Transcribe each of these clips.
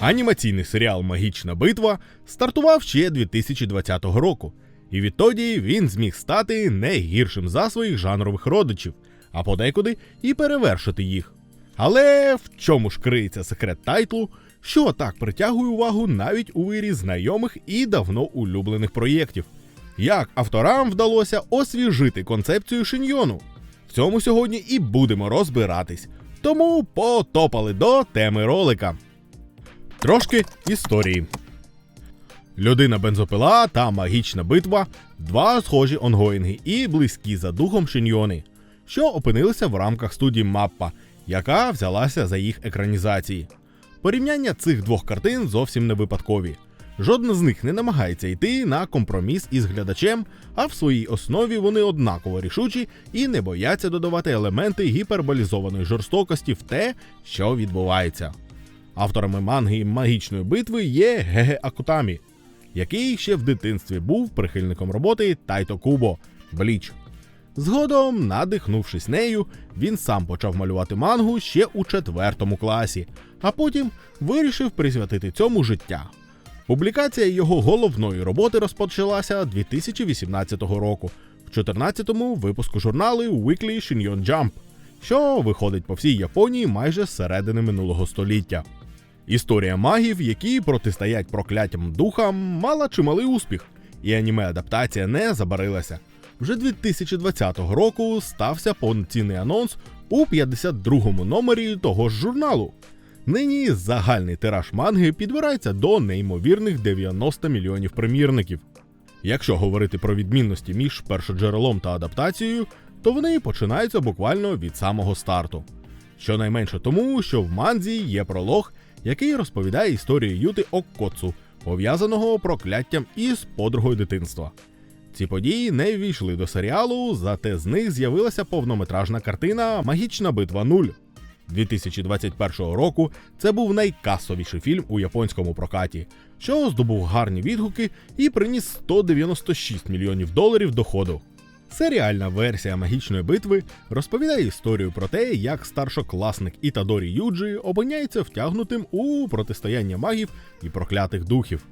Анімаційний серіал Магічна битва стартував ще 2020 року, і відтоді він зміг стати не гіршим за своїх жанрових родичів, а подекуди і перевершити їх. Але в чому ж криється секрет тайтлу, що так притягує увагу навіть у вирі знайомих і давно улюблених проєктів? Як авторам вдалося освіжити концепцію шиньйону? В цьому сьогодні і будемо розбиратись. Тому потопали до теми ролика. Трошки історії. Людина бензопила та магічна битва два схожі онгоїнги і близькі за духом шиньйони, що опинилися в рамках студії Маппа, яка взялася за їх екранізації. Порівняння цих двох картин зовсім не випадкові. Жодна з них не намагається йти на компроміс із глядачем, а в своїй основі вони однаково рішучі і не бояться додавати елементи гіперболізованої жорстокості в те, що відбувається. Авторами манги магічної битви є Геге Акутамі, який ще в дитинстві був прихильником роботи Тайто Кубо Бліч. Згодом, надихнувшись нею, він сам почав малювати мангу ще у четвертому класі, а потім вирішив присвятити цьому життя. Публікація його головної роботи розпочалася 2018 року в 14-му випуску журналу Weekly Shinyon Jump, що виходить по всій Японії майже з середини минулого століття. Історія магів, які протистоять прокляттям духам, мала чималий успіх, і аніме-адаптація не забарилася. Вже 2020 року стався повноцінний анонс у 52-му номері того ж журналу. Нині загальний тираж манги підбирається до неймовірних 90 мільйонів примірників. Якщо говорити про відмінності між першоджерелом та адаптацією, то вони починаються буквально від самого старту. Щонайменше тому, що в манзі є пролог, який розповідає історію Юти Оккоцу, пов'язаного прокляттям із подругою дитинства. Ці події не ввійшли до серіалу, зате з них з'явилася повнометражна картина Магічна битва 0. 2021 року це був найкасовіший фільм у японському прокаті, що здобув гарні відгуки і приніс 196 мільйонів доларів доходу. Серіальна версія магічної битви розповідає історію про те, як старшокласник Ітадорі Юджі опиняється втягнутим у протистояння магів і проклятих духів.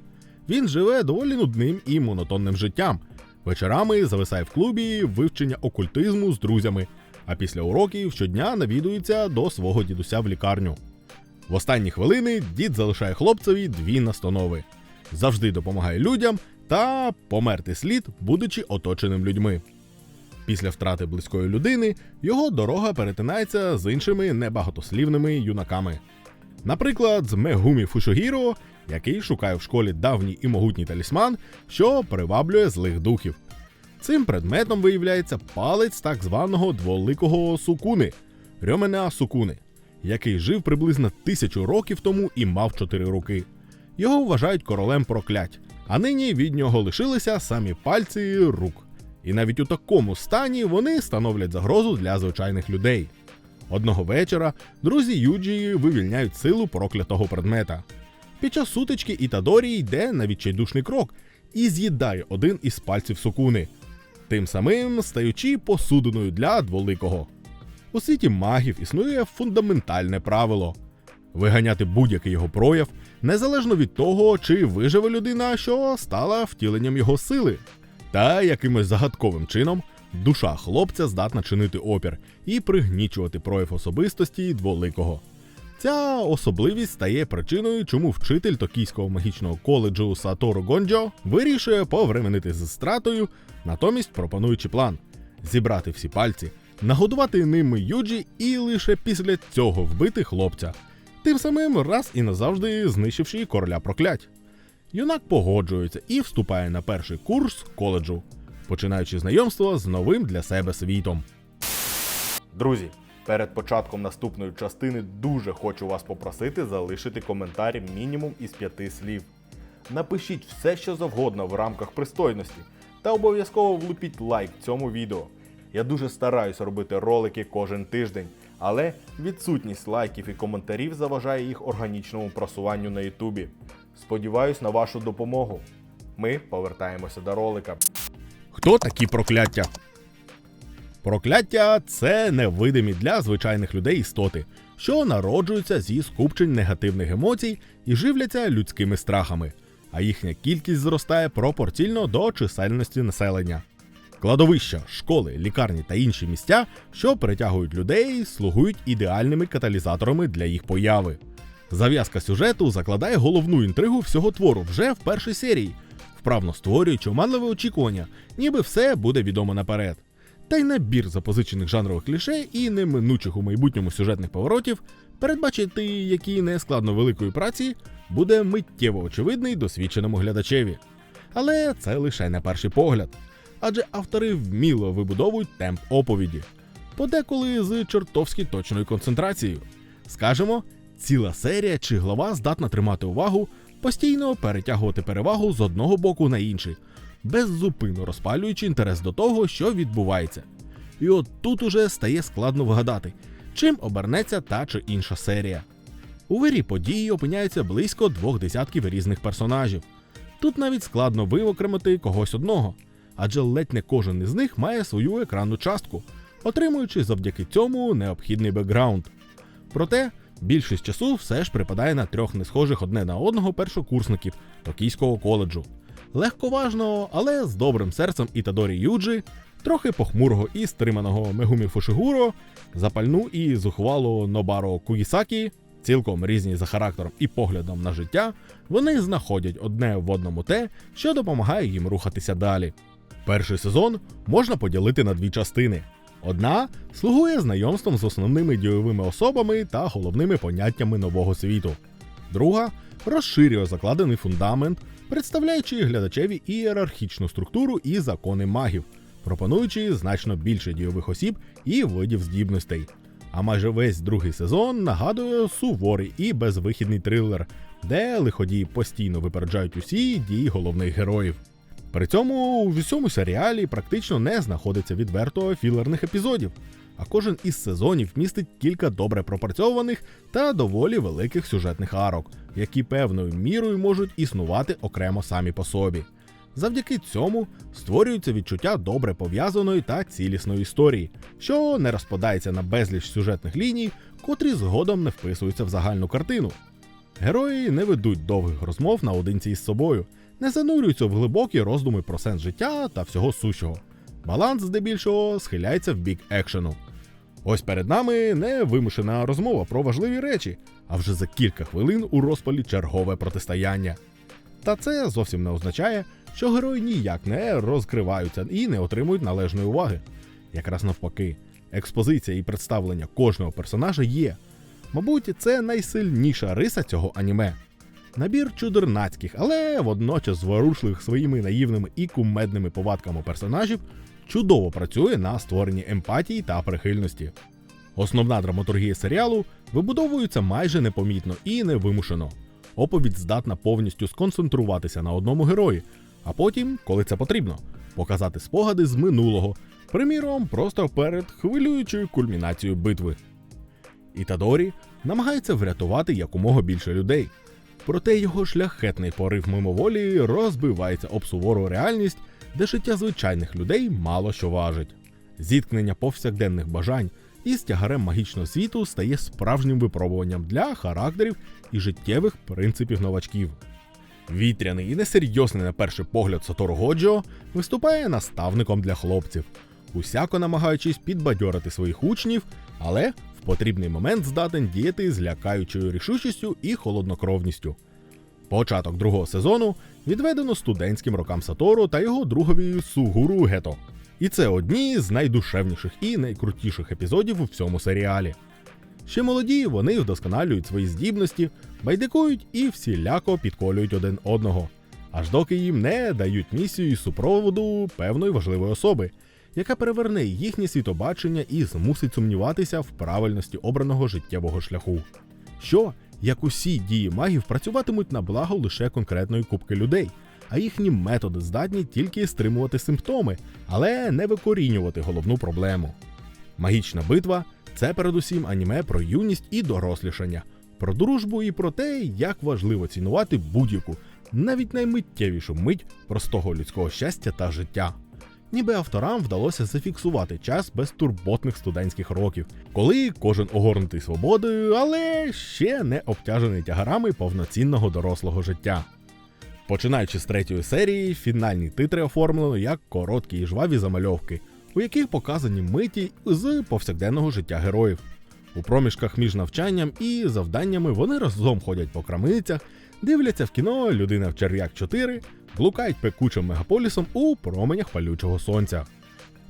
Він живе доволі нудним і монотонним життям. Вечорами зависає в клубі вивчення окультизму з друзями, а після уроків щодня навідується до свого дідуся в лікарню. В останні хвилини дід залишає хлопцеві дві настанови: завжди допомагає людям та померти слід, будучи оточеним людьми. Після втрати близької людини його дорога перетинається з іншими небагатослівними юнаками. Наприклад, з Мегумі Фушогіро, який шукає в школі давній і могутній талісман, що приваблює злих духів. Цим предметом виявляється палець так званого дволикого сукуни Рьомена Сукуни, який жив приблизно тисячу років тому і мав чотири руки. Його вважають королем проклять, а нині від нього лишилися самі пальці рук. І навіть у такому стані вони становлять загрозу для звичайних людей. Одного вечора друзі Юджії вивільняють силу проклятого предмета. Під час сутички Ітадорі йде на відчайдушний крок і з'їдає один із пальців сукуни, тим самим стаючи посудиною для дволикого. У світі магів існує фундаментальне правило виганяти будь-який його прояв, незалежно від того, чи виживе людина, що стала втіленням його сили. Та якимось загадковим чином душа хлопця здатна чинити опір і пригнічувати прояв особистості дволикого. Ця особливість стає причиною, чому вчитель токійського магічного коледжу Сатору Гонджо вирішує повременити з стратою, натомість пропонуючи план зібрати всі пальці, нагодувати ними юджі і лише після цього вбити хлопця, тим самим раз і назавжди знищивши короля проклять. Юнак погоджується і вступає на перший курс коледжу, починаючи знайомство з новим для себе світом. Друзі, перед початком наступної частини дуже хочу вас попросити залишити коментар мінімум із п'яти слів. Напишіть все, що завгодно в рамках пристойності, та обов'язково влупіть лайк цьому відео. Я дуже стараюсь робити ролики кожен тиждень, але відсутність лайків і коментарів заважає їх органічному просуванню на Ютубі. Сподіваюсь на вашу допомогу. Ми повертаємося до ролика. Хто такі прокляття? Прокляття це невидимі для звичайних людей істоти, що народжуються зі скупчень негативних емоцій і живляться людськими страхами, а їхня кількість зростає пропорційно до чисельності населення. Кладовища, школи, лікарні та інші місця, що притягують людей, слугують ідеальними каталізаторами для їх появи. Зав'язка сюжету закладає головну інтригу всього твору вже в першій серії, вправно створюючи оманливе очікування, ніби все буде відомо наперед. Та й набір запозичених жанрових кліше і неминучих у майбутньому сюжетних поворотів, передбачити які не складно великої праці, буде миттєво очевидний досвідченому глядачеві. Але це лише на перший погляд. Адже автори вміло вибудовують темп оповіді, подеколи з чортовськи точною концентрацією. Скажемо, ціла серія чи глава здатна тримати увагу, постійно перетягувати перевагу з одного боку на інший, беззупинно розпалюючи інтерес до того, що відбувається. І от тут уже стає складно вгадати, чим обернеться та чи інша серія. У вирі події опиняється близько двох десятків різних персонажів. Тут навіть складно виокремити когось одного, адже ледь не кожен із них має свою екранну частку, отримуючи завдяки цьому необхідний бекграунд. Проте більшість часу все ж припадає на трьох несхожих одне на одного першокурсників Токійського коледжу. Легковажного, але з добрим серцем Ітадорі Юджі, трохи похмурого і стриманого Мегумі Фушигуро, запальну і зухвалу Нобаро Кугісакі, цілком різні за характером і поглядом на життя, вони знаходять одне в одному те, що допомагає їм рухатися далі. Перший сезон можна поділити на дві частини. Одна слугує знайомством з основними дійовими особами та головними поняттями нового світу. Друга розширює закладений фундамент, представляючи глядачеві ієрархічну структуру і закони магів, пропонуючи значно більше дійових осіб і видів здібностей. А майже весь другий сезон нагадує суворий і безвихідний трилер, де лиходії постійно випереджають усі дії головних героїв. При цьому у всьому серіалі практично не знаходиться відверто філерних епізодів, а кожен із сезонів містить кілька добре пропрацьованих та доволі великих сюжетних арок, які певною мірою можуть існувати окремо самі по собі. Завдяки цьому створюється відчуття добре пов'язаної та цілісної історії, що не розпадається на безліч сюжетних ліній, котрі згодом не вписуються в загальну картину. Герої не ведуть довгих розмов наодинці із собою, не занурюються в глибокі роздуми про сенс життя та всього сущого. Баланс здебільшого схиляється в бік екшену. Ось перед нами не вимушена розмова про важливі речі, а вже за кілька хвилин у розпалі чергове протистояння. Та це зовсім не означає, що герої ніяк не розкриваються і не отримують належної уваги. Якраз навпаки, експозиція і представлення кожного персонажа є. Мабуть, це найсильніша риса цього аніме. Набір чудернацьких, але водночас зворушливих своїми наївними і кумедними повадками персонажів чудово працює на створенні емпатії та прихильності. Основна драматургія серіалу вибудовується майже непомітно і невимушено. Оповідь здатна повністю сконцентруватися на одному герої, а потім, коли це потрібно, показати спогади з минулого, приміром, просто перед хвилюючою кульмінацією битви. Ітадорі намагається врятувати якомога більше людей. Проте його шляхетний порив мимоволі розбивається об сувору реальність, де життя звичайних людей мало що важить. Зіткнення повсякденних бажань із тягарем магічного світу стає справжнім випробуванням для характерів і життєвих принципів новачків. Вітряний і несерйозний на перший погляд Сатору Годжо виступає наставником для хлопців, усяко намагаючись підбадьорити своїх учнів, але в потрібний момент здатен діяти з лякаючою рішучістю і холоднокровністю. Початок другого сезону відведено студентським рокам Сатору та його другові Сугуру Гето. І це одні з найдушевніших і найкрутіших епізодів у всьому серіалі. Ще молоді вони вдосконалюють свої здібності, байдикують і всіляко підколюють один одного, аж доки їм не дають місію із супроводу певної важливої особи, яка переверне їхнє світобачення і змусить сумніватися в правильності обраного життєвого шляху. Що, як усі дії магів працюватимуть на благо лише конкретної купки людей, а їхні методи здатні тільки стримувати симптоми, але не викорінювати головну проблему. Магічна битва це передусім аніме про юність і дорослішання, про дружбу і про те, як важливо цінувати будь-яку, навіть наймиттєвішу мить простого людського щастя та життя. Ніби авторам вдалося зафіксувати час безтурботних студентських років, коли кожен огорнутий свободою, але ще не обтяжений тягарами повноцінного дорослого життя. Починаючи з третьої серії, фінальні титри оформлено як короткі і жваві замальовки, у яких показані миті з повсякденного життя героїв. У проміжках між навчанням і завданнями вони разом ходять по крамницях, дивляться в кіно Людина в черв'як 4, блукають пекучим мегаполісом у променях палючого сонця.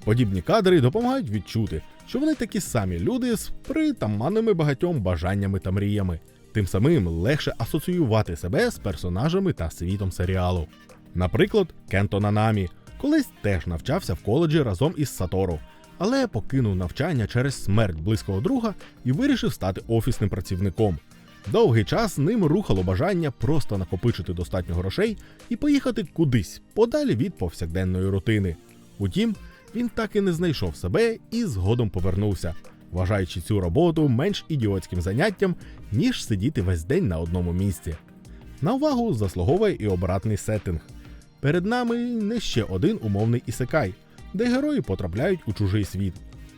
Подібні кадри допомагають відчути, що вони такі самі люди з притаманними багатьом бажаннями та мріями, тим самим легше асоціювати себе з персонажами та світом серіалу. Наприклад, Кенто Нанамі колись теж навчався в коледжі разом із Сатору, але покинув навчання через смерть близького друга і вирішив стати офісним працівником. Довгий час ним рухало бажання просто накопичити достатньо грошей і поїхати кудись подалі від повсякденної рутини. Утім, він так і не знайшов себе і згодом повернувся, вважаючи цю роботу менш ідіотським заняттям, ніж сидіти весь день на одному місці. На увагу заслуговує і обратний сеттинг. Перед нами не ще один умовний ісекай, де герої потрапляють у чужий світ.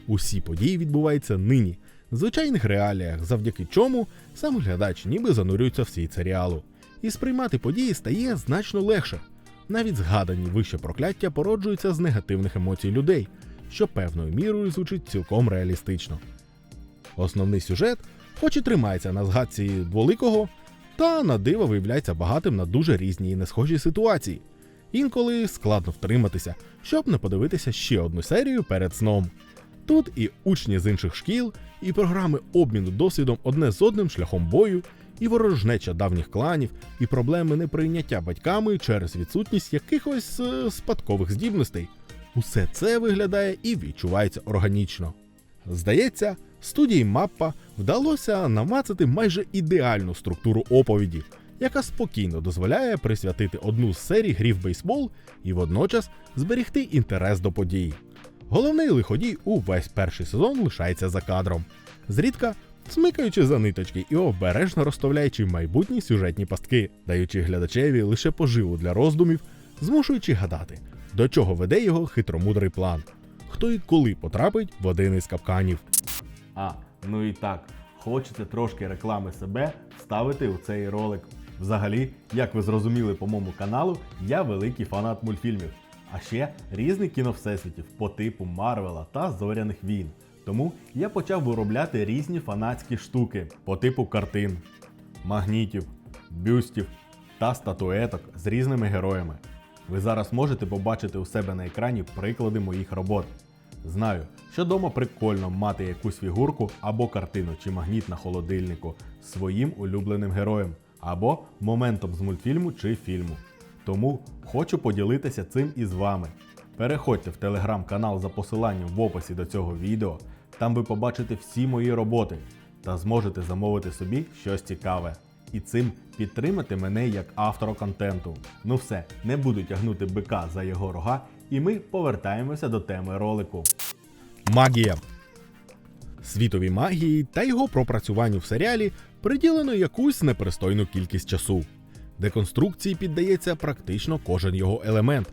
Усі події відбуваються нині, звичайних реаліях, завдяки чому сам глядач ніби занурюється в світ серіалу. І сприймати події стає значно легше. Навіть згадані вище прокляття породжуються з негативних емоцій людей, що певною мірою звучить цілком реалістично. Основний сюжет, хоч і тримається на згадці дволикого, та на диво виявляється багатим на дуже різні і несхожі ситуації. Інколи складно втриматися, щоб не подивитися ще одну серію перед сном. Тут і учні з інших шкіл, і програми обміну досвідом одне з одним шляхом бою, і ворожнеча давніх кланів, і проблеми неприйняття батьками через відсутність якихось е, спадкових здібностей. Усе це виглядає і відчувається органічно. Здається, студії Маппа вдалося намацати майже ідеальну структуру оповіді, яка спокійно дозволяє присвятити одну з серій грі в бейсбол і водночас зберегти інтерес до подій. Головний лиходій увесь перший сезон лишається за кадром, зрідка смикаючи за ниточки і обережно розставляючи майбутні сюжетні пастки, даючи глядачеві лише поживу для роздумів, змушуючи гадати, до чого веде його хитромудрий план, хто і коли потрапить в один із капканів. А, ну і так, хочете трошки реклами себе вставити у цей ролик. Взагалі, як ви зрозуміли по моєму каналу, я великий фанат мультфільмів, а ще різних кіновсесвітів по типу Марвела та Зоряних війн. Тому я почав виробляти різні фанатські штуки по типу картин, магнітів, бюстів та статуеток з різними героями. Ви зараз можете побачити у себе на екрані приклади моїх робот. Знаю, що дома прикольно мати якусь фігурку або картину чи магніт на холодильнику своїм улюбленим героєм, або моментом з мультфільму чи фільму. Тому хочу поділитися цим із вами. Переходьте в телеграм-канал за посиланням в описі до цього відео, там ви побачите всі мої роботи та зможете замовити собі щось цікаве. І цим підтримати мене як автора контенту. Ну все, не буду тягнути бика за його рога, і ми повертаємося до теми ролику. Магія. Світовій магії та його пропрацюванню в серіалі приділено якусь непристойну кількість часу. Деконструкції піддається практично кожен його елемент.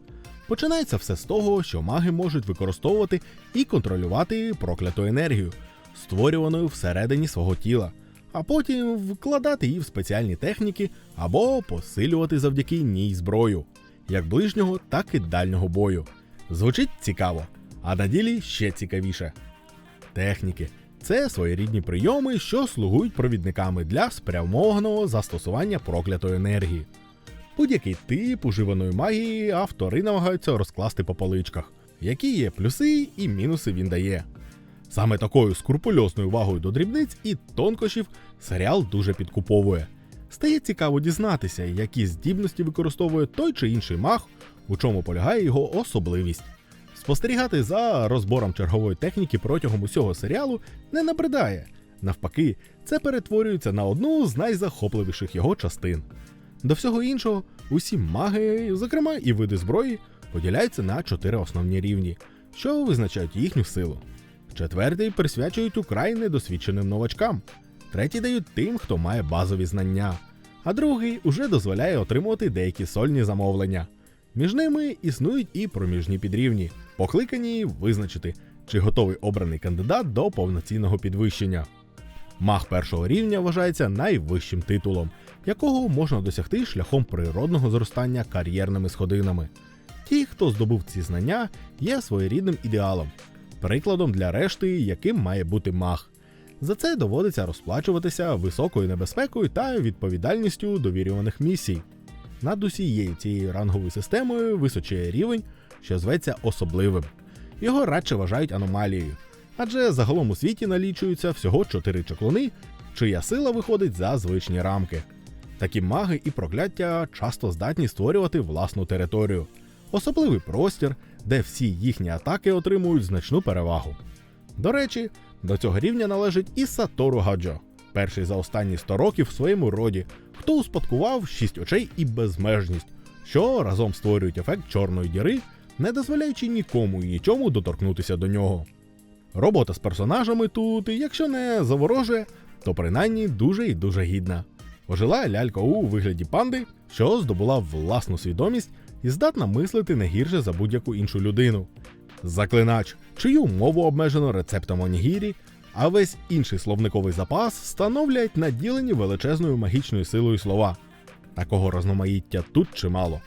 Починається все з того, що маги можуть використовувати і контролювати прокляту енергію, створювану всередині свого тіла, а потім вкладати її в спеціальні техніки або посилювати завдяки ній зброю, як ближнього, так і дальнього бою. Звучить цікаво, а на ділі ще цікавіше. Техніки це своєрідні прийоми, що слугують провідниками для спрямованого застосування проклятої енергії. Будь-який тип уживаної магії автори намагаються розкласти по поличках, які є плюси і мінуси він дає. Саме такою скрупульозною увагою до дрібниць і тонкощів серіал дуже підкуповує. Стає цікаво дізнатися, які здібності використовує той чи інший маг, у чому полягає його особливість. Спостерігати за розбором чергової техніки протягом усього серіалу не набридає. Навпаки, це перетворюється на одну з найзахопливіших його частин. До всього іншого, усі маги, зокрема і види зброї, поділяються на чотири основні рівні, що визначають їхню силу. Четвертий присвячують украй недосвідченим новачкам, третій дають тим, хто має базові знання, а другий уже дозволяє отримувати деякі сольні замовлення. Між ними існують і проміжні підрівні, покликані визначити, чи готовий обраний кандидат до повноцінного підвищення. Маг першого рівня вважається найвищим титулом, якого можна досягти шляхом природного зростання кар'єрними сходинами. Ті, хто здобув ці знання, є своєрідним ідеалом, прикладом для решти, яким має бути маг. За це доводиться розплачуватися високою небезпекою та відповідальністю довірюваних місій. Над усією цією ранговою системою височає рівень, що зветься особливим. Його радше вважають аномалією, адже загалом у світі налічуються всього 4 чаклуни, чия сила виходить за звичні рамки. Такі маги і прокляття часто здатні створювати власну територію, особливий простір, де всі їхні атаки отримують значну перевагу. До речі, до цього рівня належить і Сатору Гаджо, перший за останні 100 років в своєму роді, хто успадкував шість очей і безмежність, що разом створюють ефект чорної діри, не дозволяючи нікому і нічому доторкнутися до нього. Робота з персонажами тут, якщо не заворожує, то принаймні дуже і дуже гідна. Ожила лялька у вигляді панди, що здобула власну свідомість і здатна мислити не гірше за будь-яку іншу людину. Заклинач, чию мову обмежено рецептом онігірі, а весь інший словниковий запас становлять наділені величезною магічною силою слова. Такого розноманіття тут чимало.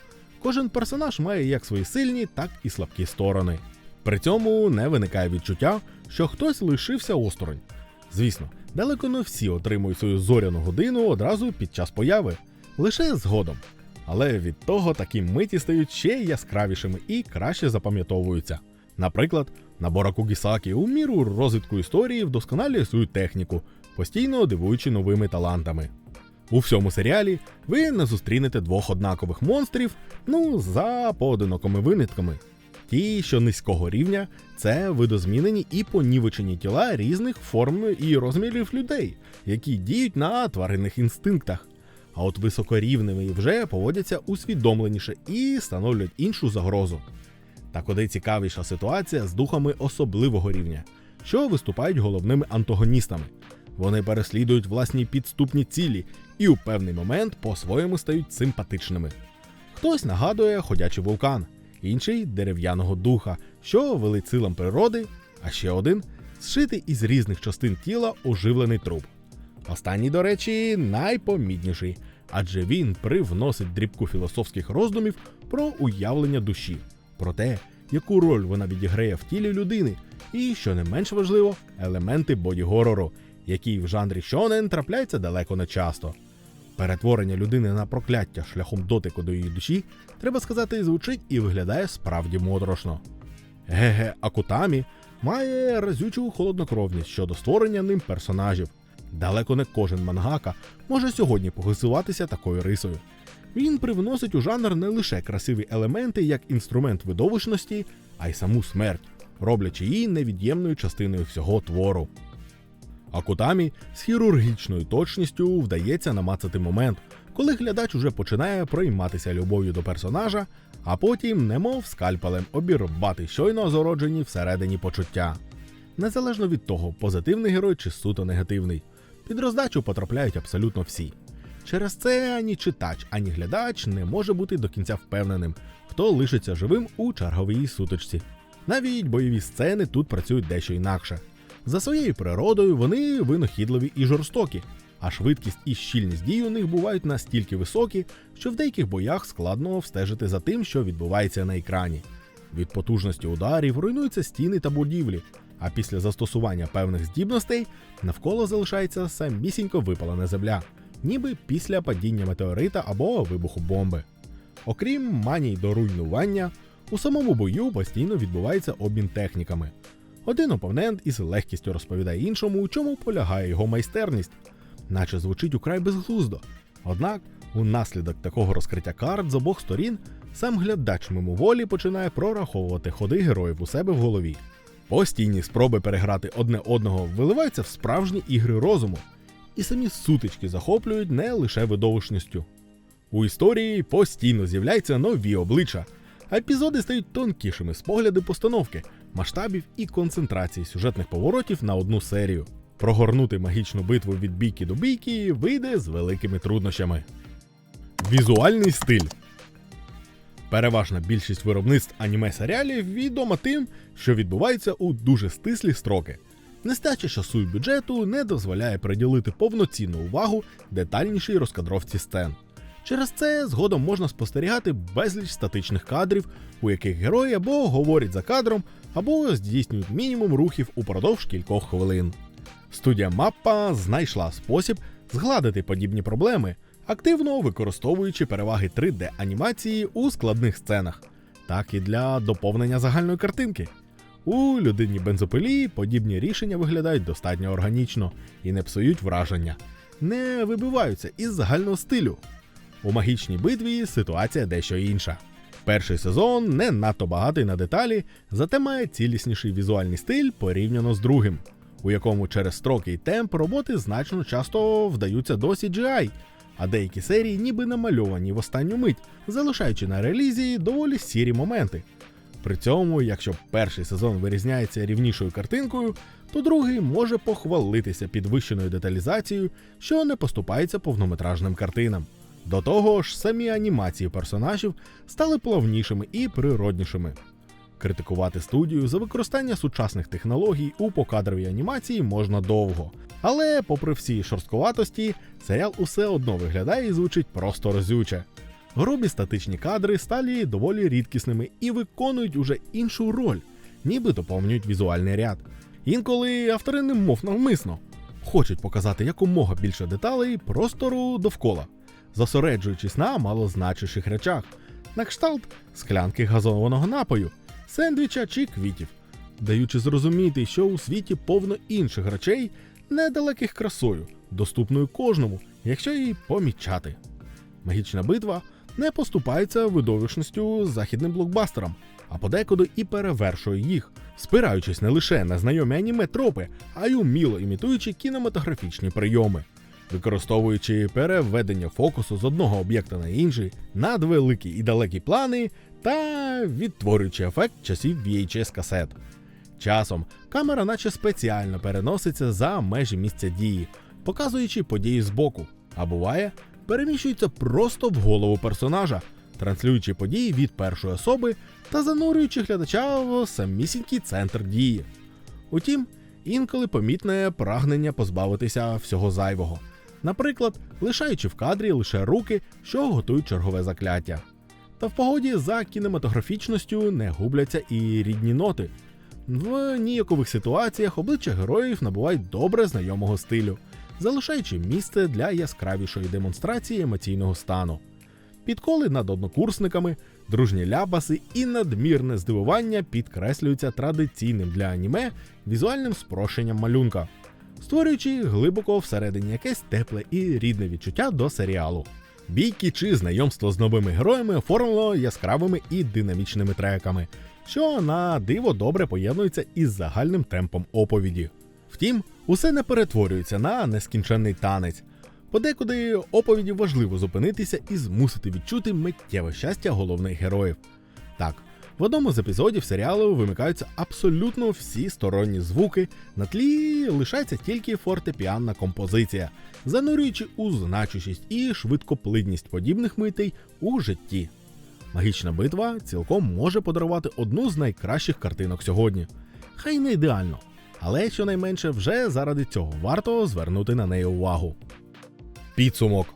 Кожен персонаж має як свої сильні, так і слабкі сторони. При цьому не виникає відчуття, що хтось лишився осторонь. Звісно, далеко не всі отримують свою зоряну годину одразу під час появи, лише згодом. Але від того такі миті стають ще яскравішими і краще запам'ятовуються. Наприклад, набора Кугісакі у міру розвитку історії вдосконалює свою техніку, постійно дивуючи новими талантами. У всьому серіалі ви не зустрінете двох однакових монстрів, ну, за поодинокими винятками. Ті, що низького рівня, це видозмінені і понівечені тіла різних форм і розмірів людей, які діють на тваринних інстинктах. А от високорівневі вже поводяться усвідомленіше і становлять іншу загрозу. Та куди цікавіша ситуація з духами особливого рівня, що виступають головними антагоністами. Вони переслідують власні підступні цілі і у певний момент по-своєму стають симпатичними. Хтось нагадує ходячий вулкан, інший дерев'яного духа, що велить силам природи, а ще один зшитий із різних частин тіла оживлений труп. Останній, до речі, найпомітніший, адже він привносить дрібку філософських роздумів про уявлення душі, про те, яку роль вона відіграє в тілі людини, і, що не менш важливо, елементи боді-горору, які в жанрі шонен трапляються далеко не часто. Перетворення людини на прокляття шляхом дотику до її душі, треба сказати, звучить і виглядає справді моторошно. Геге Акутамі має разючу холоднокровність щодо створення ним персонажів. Далеко не кожен мангака може сьогодні погасуватися такою рисою. Він привносить у жанр не лише красиві елементи як інструмент видовищності, а й саму смерть, роблячи її невід'ємною частиною всього твору. Акутамі з хірургічною точністю вдається намацати момент, коли глядач уже починає прийматися любов'ю до персонажа, а потім, немов скальпелем, обірвати щойно зороджені всередині почуття. Незалежно від того, позитивний герой чи суто негативний. Під роздачу потрапляють абсолютно всі. Через це ані читач, ані глядач не може бути до кінця впевненим, хто лишиться живим у черговій сутичці. Навіть бойові сцени тут працюють дещо інакше. За своєю природою вони винахідливі і жорстокі, а швидкість і щільність дій у них бувають настільки високі, що в деяких боях складно встежити за тим, що відбувається на екрані. Від потужності ударів руйнуються стіни та будівлі, а після застосування певних здібностей навколо залишається самісінько випалена земля, ніби після падіння метеорита або вибуху бомби. Окрім маній до руйнування, у самому бою постійно відбувається обмін техніками. Один опонент із легкістю розповідає іншому, у чому полягає його майстерність, наче звучить украй безглуздо. Однак, унаслідок такого розкриття карт з обох сторін, сам глядач мимоволі починає прораховувати ходи героїв у себе в голові. Постійні спроби переграти одне одного виливаються в справжні ігри розуму, і самі сутички захоплюють не лише видовищністю. У історії постійно з'являються нові обличчя, а епізоди стають тонкішими з погляду постановки, масштабів і концентрації сюжетних поворотів на одну серію. Прогорнути магічну битву від бійки до бійки вийде з великими труднощами. Візуальний стиль Переважна більшість виробництв аніме-серіалів відома тим, що відбувається у дуже стислі строки. Нестача часу і бюджету не дозволяє приділити повноцінну увагу детальнішій розкадровці сцен. Через це згодом можна спостерігати безліч статичних кадрів, у яких герої або говорять за кадром, або здійснюють мінімум рухів упродовж кількох хвилин. Студія Маппа знайшла спосіб згладити подібні проблеми, активно використовуючи переваги 3D-анімації у складних сценах, так і для доповнення загальної картинки. У людині бензопилі подібні рішення виглядають достатньо органічно і не псують враження, не вибиваються із загального стилю. У магічній битві ситуація дещо інша. Перший сезон не надто багатий на деталі, зате має цілісніший візуальний стиль порівняно з другим, у якому через строки і темп роботи значно часто вдаються до CGI, а деякі серії ніби намальовані в останню мить, залишаючи на релізі доволі сірі моменти. При цьому, якщо перший сезон вирізняється рівнішою картинкою, то другий може похвалитися підвищеною деталізацією, що не поступається повнометражним картинам. До того ж, самі анімації персонажів стали плавнішими і природнішими. Критикувати студію за використання сучасних технологій у покадровій анімації можна довго. Але, попри всі шорсткуватості, серіал усе одно виглядає і звучить просто розюче. Грубі статичні кадри сталі доволі рідкісними і виконують уже іншу роль, ніби доповнюють візуальний ряд. Інколи автори немов навмисно хочуть показати якомога більше деталей простору довкола, зосереджуючись на малозначущих речах, на кшталт склянки газованого напою, сендвіча чи квітів, даючи зрозуміти, що у світі повно інших речей, недалеких красою, доступною кожному, якщо її помічати. Магічна битва не поступається видовищністю західним блокбастерам, а подекуди і перевершує їх, спираючись не лише на знайомі аніме тропи, а й уміло імітуючи кінематографічні прийоми, використовуючи переведення фокусу з одного об'єкта на інший, надвеликі і далекі плани та відтворюючи ефект часів VHS касет. Часом камера наче спеціально переноситься за межі місця дії, показуючи події збоку, а буває, переміщується просто в голову персонажа, транслюючи події від першої особи та занурюючи глядача в самісінький центр дії. Утім, інколи помітне прагнення позбавитися всього зайвого, наприклад, лишаючи в кадрі лише руки, що готують чергове закляття. Та в погоді за кінематографічністю не губляться і рідні ноти. В ніякових ситуаціях обличчя героїв набувають добре знайомого стилю, залишаючи місце для яскравішої демонстрації емоційного стану. Підколи над однокурсниками, дружні ляпаси і надмірне здивування підкреслюються традиційним для аніме візуальним спрощенням малюнка, створюючи глибоко всередині якесь тепле і рідне відчуття до серіалу. Бійки чи знайомство з новими героями оформлено яскравими і динамічними треками, що на диво добре поєднується із загальним темпом оповіді. Втім, усе не перетворюється на нескінченний танець. Подекуди оповіді важливо зупинитися і змусити відчути миттєве щастя головних героїв. Так, в одному з епізодів серіалу вимикаються абсолютно всі сторонні звуки, на тлі лишається тільки фортепіанна композиція, занурюючи у значущість і швидкоплидність подібних митей у житті. Магічна битва цілком може подарувати одну з найкращих картинок сьогодні. Хай не ідеально, але щонайменше вже заради цього варто звернути на неї увагу. Підсумок.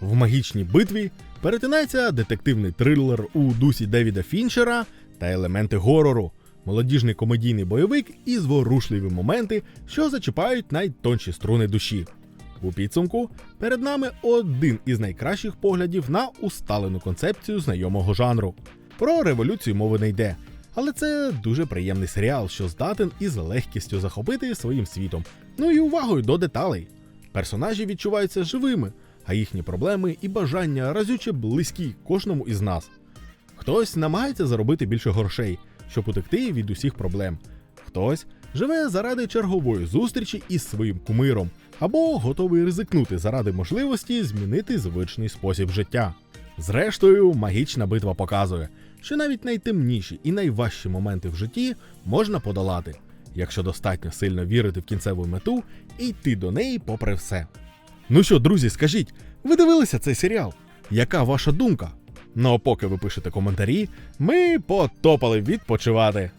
В магічній битві перетинається детективний трилер у дусі Девіда Фінчера та елементи горору, молодіжний комедійний бойовик і зворушливі моменти, що зачіпають найтонші струни душі. У підсумку перед нами один із найкращих поглядів на усталену концепцію знайомого жанру. Про революцію мови не йде, але це дуже приємний серіал, що здатен із легкістю захопити своїм світом, ну і увагою до деталей. Персонажі відчуваються живими, а їхні проблеми і бажання разюче близькі кожному із нас. Хтось намагається заробити більше грошей, щоб утекти від усіх проблем. Хтось живе заради чергової зустрічі із своїм кумиром, або готовий ризикнути заради можливості змінити звичний спосіб життя. Зрештою, магічна битва показує, що навіть найтемніші і найважчі моменти в житті можна подолати, якщо достатньо сильно вірити в кінцеву мету і йти до неї попри все. Ну що, друзі, скажіть, ви дивилися цей серіал? Яка ваша думка? Ну поки ви пишете коментарі, ми потопали відпочивати.